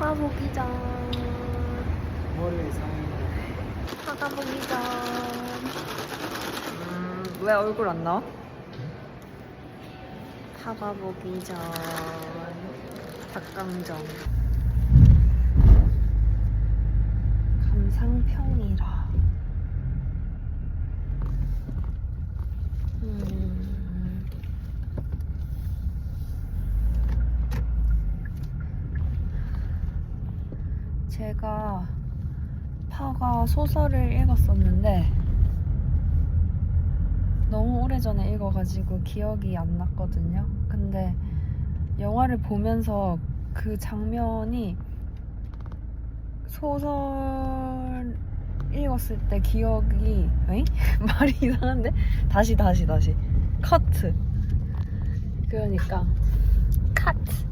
사과 보기 전. 머리가 이상해. 사과 보기 전. 음, 왜 얼굴 안 나와? 사과 보기 전. 닭강정. 감상평이라. 음. 제가 파가 소설을 읽었었는데 너무 오래전에 읽어가지고 기억이 안 났거든요. 근데 영화를 보면서 그 장면이 소설 읽었을 때 기억이 에이? 말이 이상한데? 다시 다시 다시 커트 그러니까 카트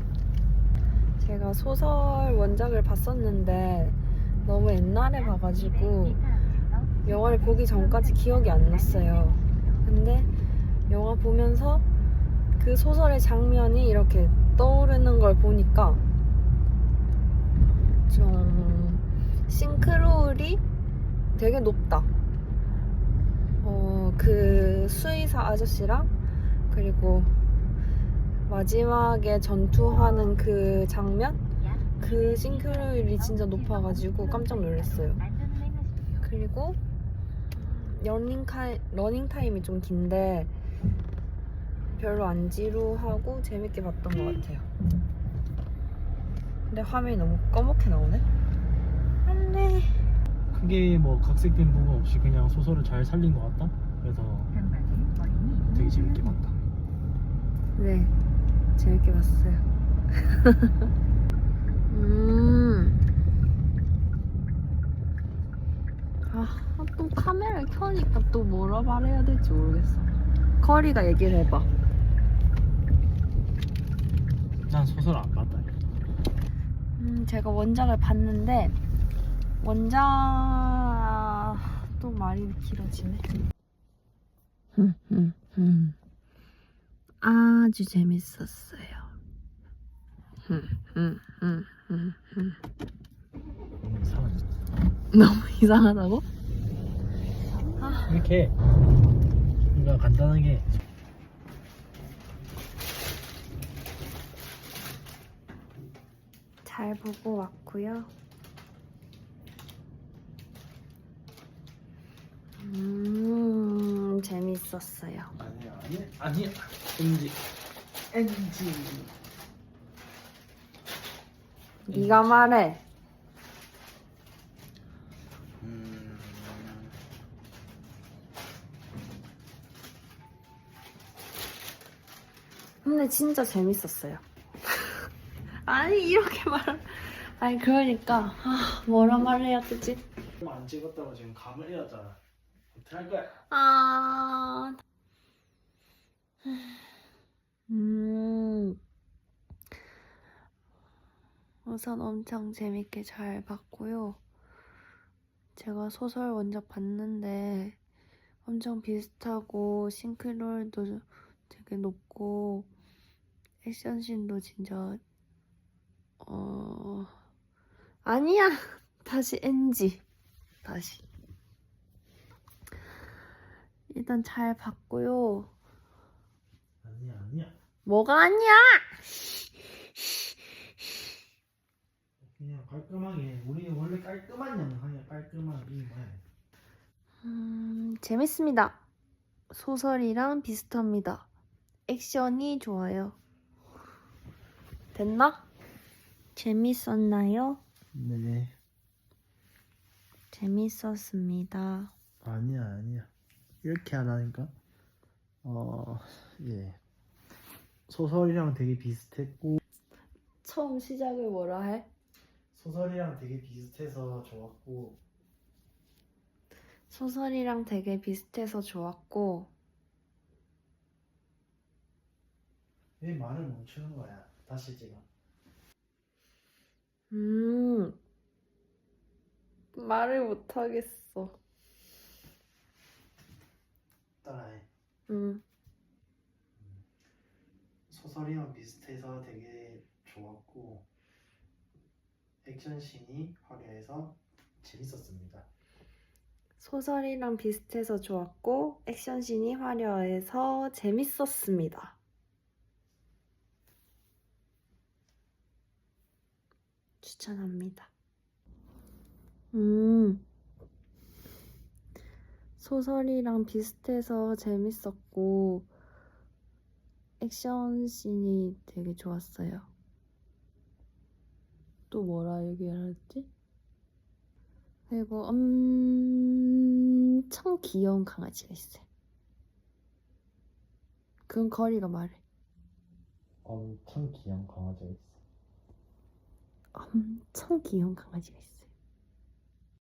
제가 소설 원작을 봤었는데 너무 옛날에 봐가지고 영화를 보기 전까지 기억이 안 났어요. 근데 영화 보면서 그 소설의 장면이 이렇게 떠오르는 걸 보니까 좀 싱크로율이 되게 높다. 어, 그 수의사 아저씨랑 그리고 마지막에 전투하는 그 장면? 그 싱크로율이 진짜 높아가지고 깜짝 놀랐어요. 그리고 러닝, 카, 러닝 타임이 좀 긴데 별로 안 지루하고 재밌게 봤던 것 같아요. 근데 화면이 너무 꺼멓게 나오네? 안돼. 크게 뭐 각색된 부분 없이 그냥 소설을 잘 살린 것 같다. 그래서 되게 재밌게 봤다. 네, 재밌게 봤어요. 음. 아, 또 카메라 켜니까 또 뭐라 말해야 될지 모르겠어. 커리가 얘기를 해봐. 난 소설 안 봤다. 음, 제가 원작을 봤는데 원작 또 말이 길어지네. 음, 음, 음. 아주 재밌었어요. 너무 이상하다고? 이렇게 우리가 간단하게 잘 보고 왔고요. 재밌었어요. 아니야 아니야 아니야 NG NG 네가 말해. 음... 근데 진짜 재밌었어요. 아니 이렇게 말, 아니 그러니까 아, 뭐라 말해야 되지? 안 찍었다고 지금 감을 잃었잖아. 할 거야? 아, 음, 우선 엄청 재밌게 잘 봤고요. 제가 소설 원작 봤는데 엄청 비슷하고 싱크로율도 되게 높고 액션씬도 진짜 어 아니야. 다시 NG 다시 일단 잘 봤고요. 아니야 아니야. 뭐가 아니야? 그냥 깔끔하게 우리 원래 깔끔한 영상이야 깔끔한 이 모양. 음, 재밌습니다. 소설이랑 비슷합니다. 액션이 좋아요. 됐나? 재밌었나요? 네. 재밌었습니다. 아니야 아니야. 이렇게 안 하니까 어 예. 소설이랑 되게 비슷했고 처음 시작을 뭐라 해? 소설이랑 되게 비슷해서 좋았고 소설이랑 되게 비슷해서 좋았고 왜 말을 멈추는 거야? 다시 찍어. 음 말을 못하겠어. 따라해. 음 소설이랑 비슷해서 되게 좋았고 액션씬이 화려해서 재밌었습니다. 소설이랑 비슷해서 좋았고 액션씬이 화려해서 재밌었습니다. 추천합니다. 음. 소설이랑 비슷해서 재밌었고 액션씬이 되게 좋았어요. 또 뭐라 얘기해야 했지? 그리고 엄청 귀여운 강아지가 있어요. 그건 거리가 말해. 엄청 귀여운 강아지가 있어. 엄청 귀여운 강아지가 있어.